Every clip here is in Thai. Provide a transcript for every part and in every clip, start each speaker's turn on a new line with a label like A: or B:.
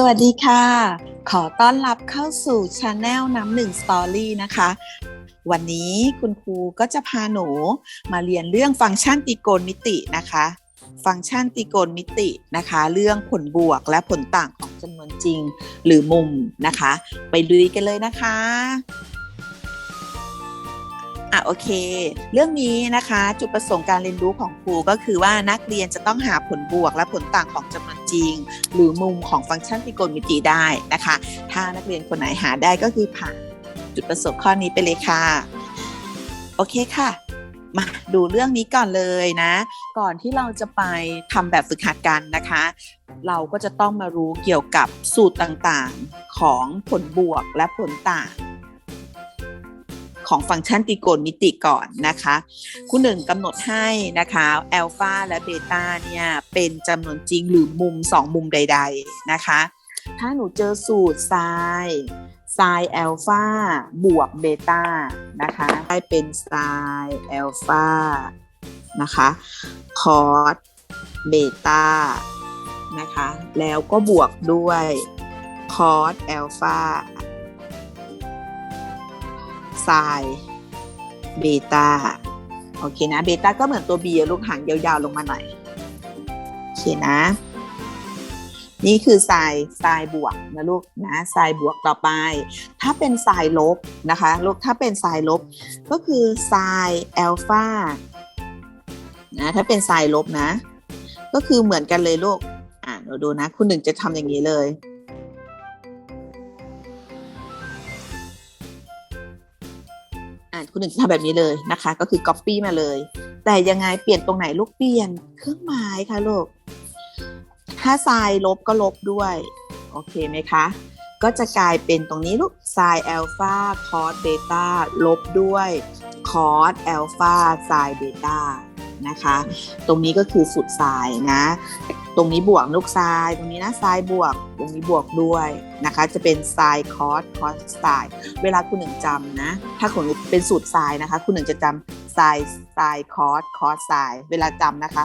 A: สวัสดีค่ะ ขอต้อนรับเข้าสู่ชาแนลน้ำหนึ่งสตอรี่นะคะ วันนี้คุณครูก็จะพาหนูมาเรียนเรื่องฟังก์ชันตรีโกณมิตินะคะ ฟังก์ชันตรีโกณมิตินะคะ เรื่องผลบวกและผลต่างของจำนวนจริงหรือมุมนะคะ ไปลุยกันเลยนะคะ อะโอเค เรื่องนี้นะคะ จุดประสงค์การเรียนรู้ของครูก็คือว่านักเรียนจะต้องหาผลบวกและผลต่างของจำนวนจริง หรือมุมของฟังก์ชันตรีโกณมิติได้นะคะ ถ้านักเรียนคนไหนหาได้ก็คือผ่านจุดประสงค์ข้อนี้ไปเลยค่ะ โอเคค่ะมาดูเรื่องนี้ก่อนเลยนะ ก่อนที่เราจะไปทำแบบฝึกหัดกันนะคะ เราก็จะต้องมารู้เกี่ยวกับสูตรต่างๆของผลบวกและผลต่าง ของฟังก์ชันตรีโกณมิติก่อนนะคะคุณหนึ่งกำหนดให้นะคะอัลฟาและเบต้าเนี่ยเป็นจำนวนจริงหรือมุม 2 มุมใด ๆนะคะ ถ้าหนูเจอสูตรไซน์ไซน์อัลฟาบวกเบต้านะคะได้เป็นไซน์อัลฟานะคะคอสเบต้านะคะ แล้วก็บวกด้วยคอสอัลฟา ไซน์เบต้าโอเคนะเบต้าก็เหมือนตัว B อะลูกหางยาวๆลงมาหน่อย โอเคนะ นี่คือไซน์ไซน์บวกนะลูกนะไซน์บวกต่อไป ถ้าเป็นไซน์ลบนะคะลูกถ้าเป็นไซน์ลบ ก็คือไซน์แอลฟานะถ้าเป็นไซน์ลบนะ ก็คือเหมือนกันเลยลูกอ่าเราดูนะ คุณหนึ่งจะทำอย่างนี้เลย คุณหนึ่งทำแบบนี้เลยนะคะ ก็คือ Copy มาเลย แต่ยังไงเปลี่ยนตรงไหนลูกเปลี่ยนเครื่องหมายค่ะลูกถ้าไซน์ลบก็ลบด้วย โอเคไหมคะ ก็จะกลายเป็นตรงนี้ลูกไซน์แอลฟาคอสเบต้าลบด้วยคอสแอลฟาไซน์เบต้านะคะ ตรงนี้ก็คือสุดไซน์นะ ตรงนี้บวกลูกไซน์ตรงนี้นะไซน์บวก ตรงนี้บวกด้วยนะคะ จะเป็นไซน์คอสคอสไซน์เวลาคุณหนึ่งจำนะ ถ้าคุณเป็นสูตรไซน์นะคะ คุณหนึ่งจะจำไซน์ไซน์คอสคอสไซน์เวลาจำนะคะ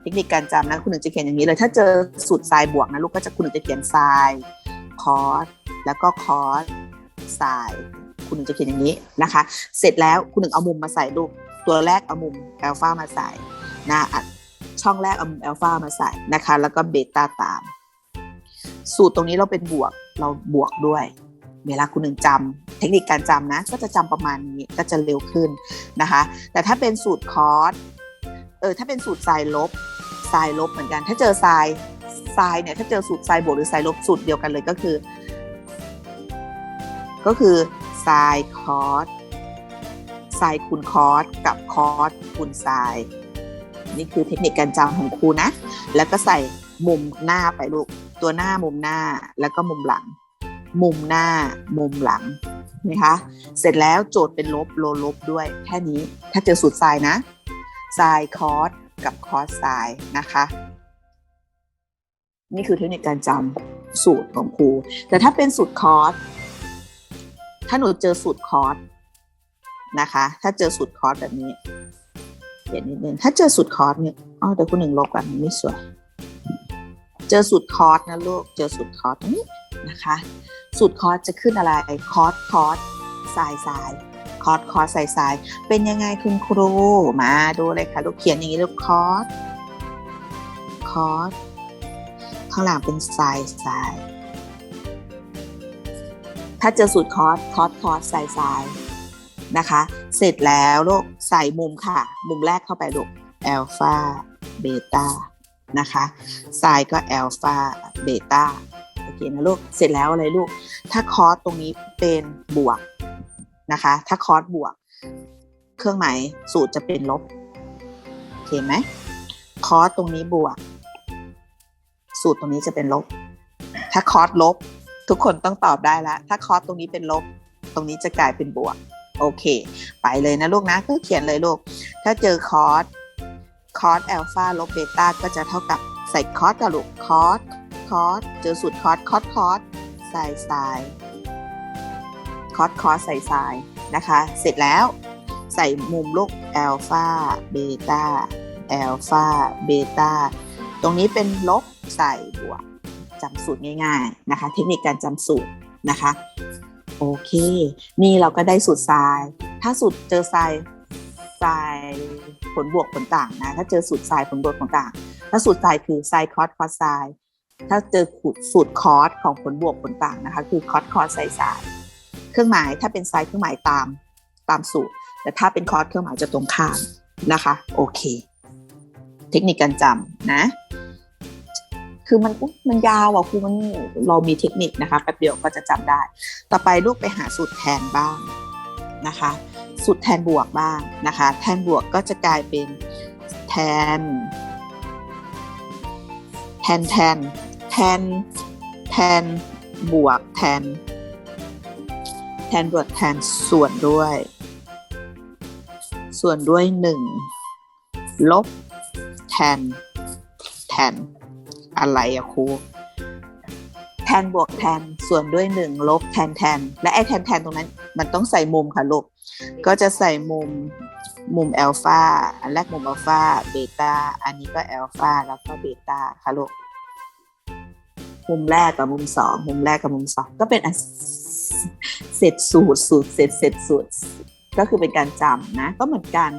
A: เทคนิคการจำนะคุณหนึ่งจะเขียนอย่างนี้เลย ถ้าเจอสูตรไซน์บวกนะลูกก็จะคุณหนึ่งจะเขียนไซน์คอสแล้วก็คอสไซน์คุณหนึ่งจะเขียนอย่างนี้นะคะ เสร็จแล้วคุณหนึ่งเอามุมมาใส่ลูก ตัวแรกเอามุมแอลฟามาใส่นะ ช่องแรกเอามุมแอลฟามาใส่นะคะ แล้วก็เบต้าตาม สูตรตรงนี้เราเป็นบวกเราบวกด้วย เวลาคุณหนึ่งจำเทคนิคการจำนะ ก็จะจำประมาณนี้ก็จะเร็วขึ้นนะคะ แต่ถ้าเป็นสูตรคอสเออถ้าเป็นสูตรไซน์ลบไซน์ลบเหมือนกัน ถ้าเจอไซน์ไซน์เนี่ยถ้าเจอสูตรไซน์บวกหรือไซน์ลบสูตรเดียวกันเลยก็คือ ก็คือไซน์คอสไซน์คูณคอสกับคอสคูณไซน์ นี่คือเทคนิคการจำของครูนะ แล้วก็ใส่มุมหน้าไปลูก ตัวหน้ามุมหน้าแล้วก็มุมหลัง มุมหน้า มุมหลังนะคะ เสร็จแล้วโจทย์เป็นลบโลลบด้วย แค่นี้ถ้าเจอสูตรไซน์นะไซน์คอสกับคอสไซน์นะคะ นี่คือเทคนิคการจำสูตรของครู แต่ถ้าเป็นสูตรคอสถ้าหนูเจอสูตรคอสนะคะ ถ้าเจอสูตรคอสแบบนี้ เขียนนิดนึงถ้าเจอสูตรคอสเนี่ยอ๋อเดี๋ยวคุณหนึ่งลบกันมันไม่สวย เจอสูตรคอสนะลูกเจอสูตรคอสตรงนี้นะคะสูตรคอสจะขึ้นอะไรคอสคอสสายสายคอสคอสสายสายเป็นยังไงคุณครูมาดูเลยค่ะลูกเขียนอย่างนี้ลูกคอสคอสข้างหลังเป็นสายสายถ้าเจอสูตรคอสคอสคอสสายสายนะคะ เสร็จแล้วลูก ใส่มุมค่ะ มุมแรกเข้าไปลูกอัลฟาเบต้านะคะไซน์ก็อัลฟาเบต้าโอเคนะลูก เสร็จแล้วอะไรลูก ถ้าคอสตรงนี้เป็นบวกนะคะ ถ้าคอสบวก เครื่องหมายสูตรจะเป็นลบ โอเคไหมคอสตรงนี้บวก สูตรตรงนี้จะเป็นลบ ถ้าคอสลบ ทุกคนต้องตอบได้แล้ว ถ้าคอสตรงนี้เป็นลบ ตรงนี้จะกลายเป็นบวก โอเค ไปเลยนะลูกนะก็เขียนเลยลูก ถ้าเจอคอสคอสอัลฟาลบเบต้าก็จะเท่ากับใส่คอสกับลูกคอสคอสเจอสูตรคอสคอสคอสใส่ไซคอสคอสใส่ไซนะคะ เสร็จแล้วใส่มุมลูกอัลฟาเบต้าอัลฟาเบต้าตรงนี้เป็นลบใส่บวกจำสูตรง่าย ๆนะคะ เทคนิคการจำสูตรนะคะ โอเค นี่เราก็ได้สูตรทราย ถ้าสูตรเจอทรายทรายผลบวกผลต่างนะ ถ้าเจอสูตรทรายผลบวกผลต่าง ถ้าสูตรทรายคือทรายคอสคอสทราย ถ้าเจอสูตรคอสของผลบวกผลต่างนะคะ คือคอสคอสทรายทราย เครื่องหมายถ้าเป็นทรายเครื่องหมายตามตามสูตร แต่ถ้าเป็นคอสเครื่องหมายจะตรงข้ามนะคะ โอเค เทคนิคการจำนะ คือมันมันยาวอะคือมันเรามีเทคนิคนะคะแป๊บเดียวก็จะจำได้ ต่อไปลูกไปหาสูตรแทนบ้างนะคะ สูตรแทนบวกบ้างนะคะ แทนบวกก็จะกลายเป็นแทน แทนแทนแทนแทนบวกแทน แทนบวกแทนส่วนด้วย ส่วนด้วยหนึ่งลบแทนแทน อะไรอะครูแทนบวกแทนส่วนด้วยหนึ่งลบแทนแทน และไอ้แทนแทนตรงนั้น มันต้องใส่มุมค่ะลูกก็จะใส่มุมมุมอัลฟาอันแรกมุมอัลฟาเบต้าอันนี้ก็อัลฟาแล้วก็เบต้าค่ะลูกมุมแรกกับมุมสองมุมแรกกับมุมสองก็เป็นอันเสร็จสูตรสูตรเสร็จเสร็จสูตร ก็คือเป็นการจำนะ ก็เหมือนกัน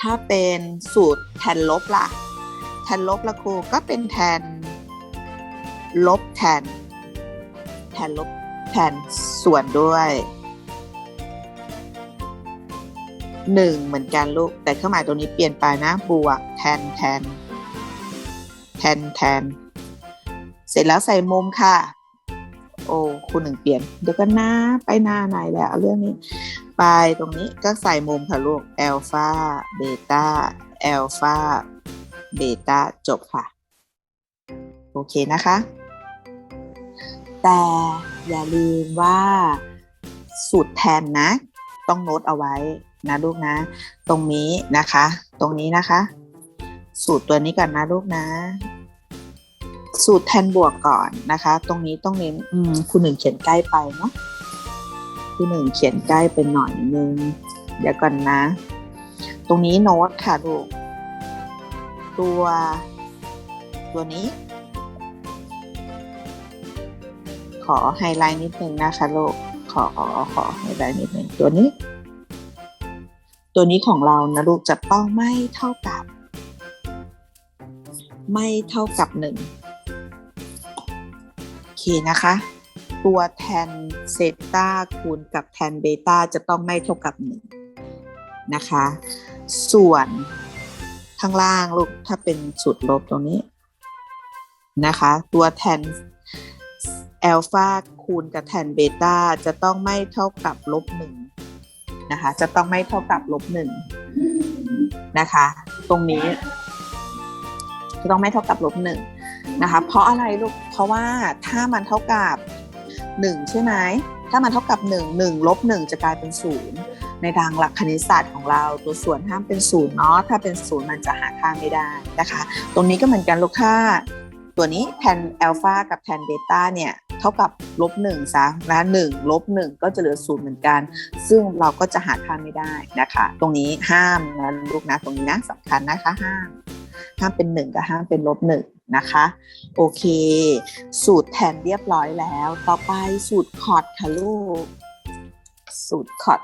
A: ถ้าเป็นสูตรแทนลบล่ะ แทนลบละครูก็เป็นแทน ลบแทน แทนลบแทนส่วนด้วยหนึ่งเหมือนกันลูก แต่เครื่องหมายตรงนี้เปลี่ยนไปนะ บวกแทนแทน แทนแทน เสร็จแล้วใส่มุมค่ะ โอ้คุณหนึ่งเปลี่ยน เดี๋ยวก็หน้าไปหน้าไหนแล้วเอาเรื่องนี้ ไปตรงนี้ก็ใส่มุมค่ะลูกอัลฟาเบต้าอัลฟา เบต้าจบค่ะ โอเคนะคะ แต่อย่าลืมว่าสูตรแทนนะ ต้องโน้ตเอาไว้นะลูกนะ ตรงนี้นะคะ ตรงนี้นะคะ สูตรตัวนี้ก่อนนะลูกนะ สูตรแทนบวกก่อนนะคะ ตรงนี้ต้องเน้นคุณหนึ่งเขียนใกล้ไปเนาะคุณหนึ่งเขียนใกล้ไปหน่อยนึงเดี๋ยวก่อนนะ ตรงนี้โน้ตค่ะลูก ตัว ตัวนี้ ขอไฮไลท์นิดนึงนะคะลูกขอขอไฮไลท์นิดนึงตัวนี้ ตัวนี้ของเรานะลูกจะต้องไม่เท่ากับ ไม่เท่ากับหนึ่งโอเคนะคะ ตัวแทนเซตาคูณกับแทนเบต้าจะต้องไม่เท่ากับหนึ่งนะคะ ส่วน ข้างล่างลูกถ้าเป็นสูตรลบตรงนี้นะคะ ตัวแทนอัลฟาคูณกับแทนเบต้าจะต้องไม่เท่ากับลบหนึ่งนะคะ จะต้องไม่เท่ากับลบหนึ่งนะคะ ตรงนี้จะต้องไม่เท่ากับลบหนึ่งนะคะ เพราะอะไรลูก เพราะว่าถ้ามันเท่ากับหนึ่งใช่ไหม ถ้ามันเท่ากับหนึ่งหนึ่งลบหนึ่งจะกลายเป็นศูนย์ ในทางหลักคณิตศาสตร์ของเรา ตัวส่วนห้ามเป็นศูนย์เนาะถ้าเป็นศูนย์มันจะหาค่าไม่ได้นะคะ ตรงนี้ก็เหมือนกันลูกค่า ตัวนี้แทนอัลฟากับแทนเบต้าเนี่ยเท่ากับลบหนึ่งซะนะหนึ่งลบหนึ่งก็จะเหลือศูนย์เหมือนกัน ซึ่งเราก็จะหาค่าไม่ได้นะคะ ตรงนี้ห้ามนะลูกนะตรงนี้นะสำคัญนะคะห้ามห้ามเป็นหนึ่งกับห้ามเป็นลบหนึ่งนะคะ โอเค สูตรแทนเรียบร้อยแล้ว ต่อไปสูตรคอร์ดค่ะลูก สูตรคอร์ด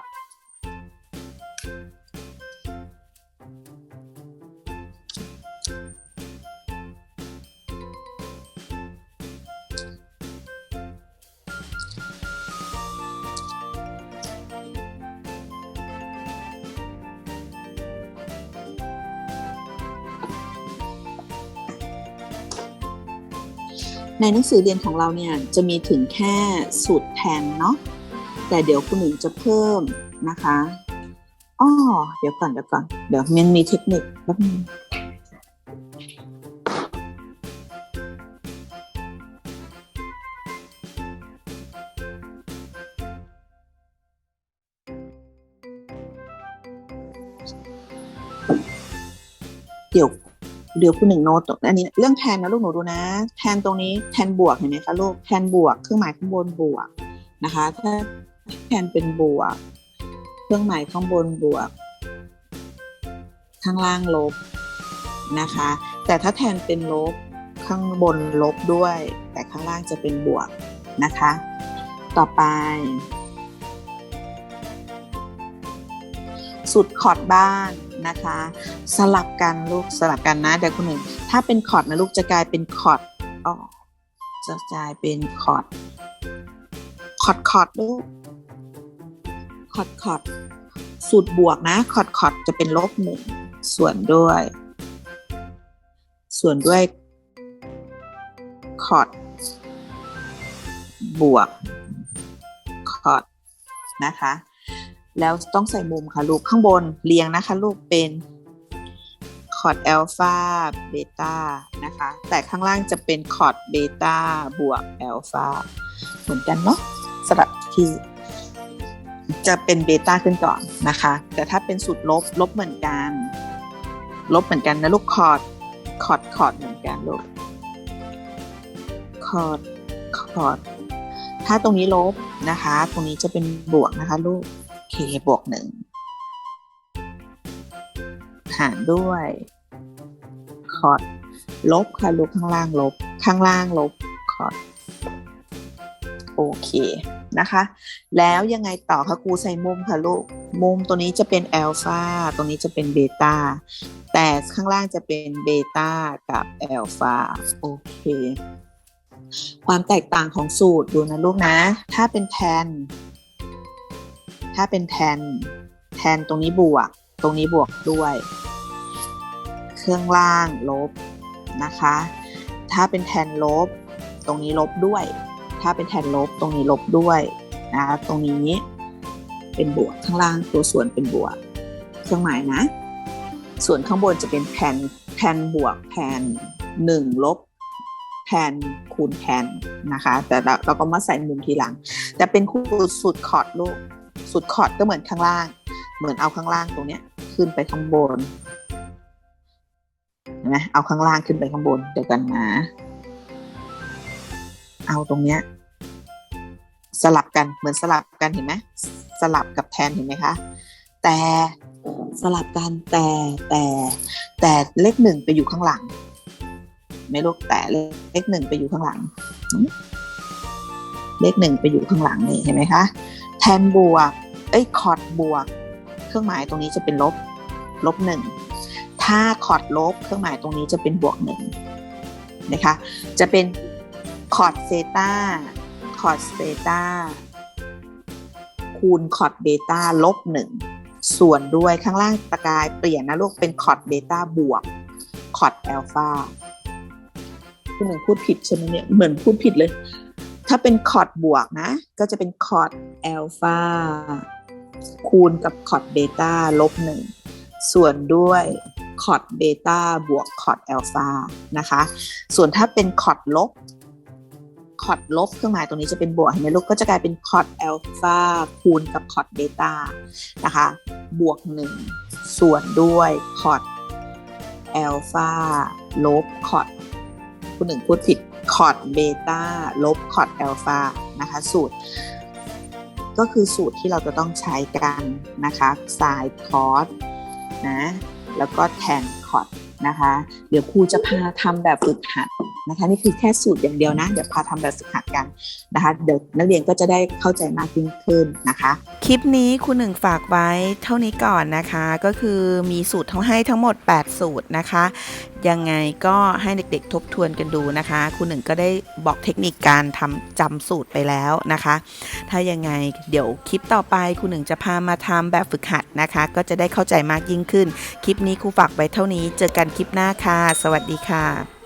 A: ในหนังสือเรียนของเราเนี่ยจะมีถึงแค่สูตรแทนเนาะแต่เดี๋ยวคุณหนึ่งจะเพิ่มนะคะอ้อเดี๋ยวก่อนเดี๋ยวก่อนเดี๋ยวมันมีเทคนิคแป๊บนึงเดี๋ยว เดี๋ยวคุณหนึ่งโน้ตตรงอันนี้เรื่องแทนนะลูกหนูดูนะ แทนตรงนี้แทนบวกเห็นไหมคะลูกแทนบวกเครื่องหมายข้างบนบวกนะคะถ้าแทนเป็นบวก เครื่องหมายข้างบนบวก ข้างล่างลบนะคะ แต่ถ้าแทนเป็นลบข้างบนลบด้วย แต่ข้างล่างจะเป็นบวกนะคะ ต่อไป สุดคอดบ้าน นะคะ สลับกันลูกสลับกันนะเดี๋ยวคุณหนึ่งถ้าเป็นคอร์ดนะลูกจะกลายเป็นคอร์ดอ๋อจะกลายเป็นคอร์ดคอร์ดคอร์ดลูกคอร์ดคอร์ดสูตรบวกนะคอร์ดคอร์ดจะเป็นลบหนึ่งส่วนด้วย ส่วนด้วยคอร์ดบวกคอร์ดนะคะ แล้วต้องใส่มุมค่ะลูกข้างบนเรียงนะคะ ลูกเป็นคอร์ดอัลฟาเบต้านะคะ แต่ข้างล่างจะเป็นคอร์ดเบต้าบวกอัลฟาเหมือนกันเนาะสลับที่จะเป็นเบต้าขึ้นก่อนนะคะ แต่ถ้าเป็นสูตรลบลบเหมือนกัน ลบเหมือนกันนะลูกคอร์ดคอร์ดคอร์ดเหมือนกันลูกคอร์ดคอร์ดถ้าตรงนี้ลบนะคะ ตรงนี้จะเป็นบวกนะคะลูก k บวกหนึ่งหารด้วยคอร์ดลบค่ะลูกข้างล่างลบข้างล่างลบคอร์ดโอเคนะคะ แล้วยังไงต่อคะครูใส่มุมค่ะลูก มุมตัวนี้จะเป็นอัลฟาตรงนี้จะเป็นเบต้าแต่ข้างล่างจะเป็นเบต้ากับอัลฟาโอเค ความแตกต่างของสูตรดูนะลูกนะ ถ้าเป็นแทน ถ้าเป็นแทน แทนตรงนี้บวก ตรงนี้บวกด้วย เครื่องล่างลบนะคะ ถ้าเป็นแทนลบ ตรงนี้ลบด้วย ถ้าเป็นแทนลบ ตรงนี้ลบด้วยนะตรงนี้เป็นบวกข้างล่างตัวส่วนเป็นบวก เครื่องหมายนะ ส่วนข้างบนจะเป็นแทนแทนบวกแทนหนึ่งลบแทนคูณแทนนะคะ แต่เราเราก็มาใส่มุมทีหลัง แต่เป็นคู่สุดคอร์ดลูก สุดคอร์ดก็เหมือนข้างล่าง เหมือนเอาข้างล่างตรงเนี้ย ขึ้นไปข้างบนเห็นไหมเอาข้างล่างขึ้นไปข้างบนเดี๋ยวกันนะเอาตรงเนี้ย สลับกันเหมือนสลับกันเห็นไหมสลับกับแทนเห็นไหมคะแต่สลับกันแต่แต่แต่เลขหนึ่งไปอยู่ข้างหลัง ไม่ลูกแต่เลขหนึ่งไปอยู่ข้างหลัง เลขหนึ่งไปอยู่ข้างหลังนี่เห็นไหมคะ แทนบวก เอ้ยคอร์ดบวก เครื่องหมายตรงนี้จะเป็นลบ ลบหนึ่ง ถ้าคอร์ดลบ เครื่องหมายตรงนี้จะเป็นบวกหนึ่งนะคะ จะเป็นคอร์ดเซตาคอร์ดเซตาคูณคอร์ดเบต้าลบหนึ่ง ส่วนด้วยข้างล่างตะกายเปลี่ยนนะลูกเป็นคอร์ดเบต้าบวก คอร์ดอัลฟาคุณหนึ่งพูดผิดใช่ไหมเนี่ย เหมือนพูดผิดเลย ถ้าเป็นคอร์ดบวกนะ ก็จะเป็นคอร์ดอัลฟาคูณกับคอร์ดเบต้าลบหนึ่งส่วนด้วยคอร์ดเบต้าบวกคอร์ดอัลฟานะคะ ส่วนถ้าเป็นคอร์ดลบคอร์ดลบเครื่องหมายตรงนี้จะเป็นบวกเห็นไหมลูกก็จะกลายเป็นคอร์ดอัลฟาคูณกับคอร์ดเบต้านะคะ บวกหนึ่งส่วนด้วยคอร์ดอัลฟาลบคอร์ด คุณหนึ่งพูดผิดคอร์ดเบต้าลบคอร์ดอัลฟานะคะสูตร ก็คือสูตรที่เราจะต้องใช้กันนะคะสายคอร์สนะแล้วก็แทนคอร์ดนะคะ เดี๋ยวครูจะพาทำแบบฝึกหัดนะคะนี่คือแค่สูตรอย่างเดียวนะ เดี๋ยวพาทำแบบฝึกหัดกันนะคะเดี๋ยวนักเรียนก็จะได้เข้าใจมากยิ่งขึ้นนะคะ
B: คลิปนี้คุณหนึ่งฝากไว้เท่านี้ก่อนนะคะ ก็คือมีสูตรทั้งให้ทั้งหมด 8 สูตรนะคะยังไงก็ให้เด็กๆทบทวนกันดูนะคะ คุณหนึ่งก็ได้บอกเทคนิคการทำจำสูตรไปแล้วนะคะ ถ้ายังไงเดี๋ยวคลิปต่อไปคุณหนึ่งจะพามาทำแบบฝึกหัดนะคะ ก็จะได้เข้าใจมากยิ่งขึ้น คลิปนี้ครูฝากไว้เท่านี้ เจอกันคลิปหน้าค่ะ สวัสดีค่ะ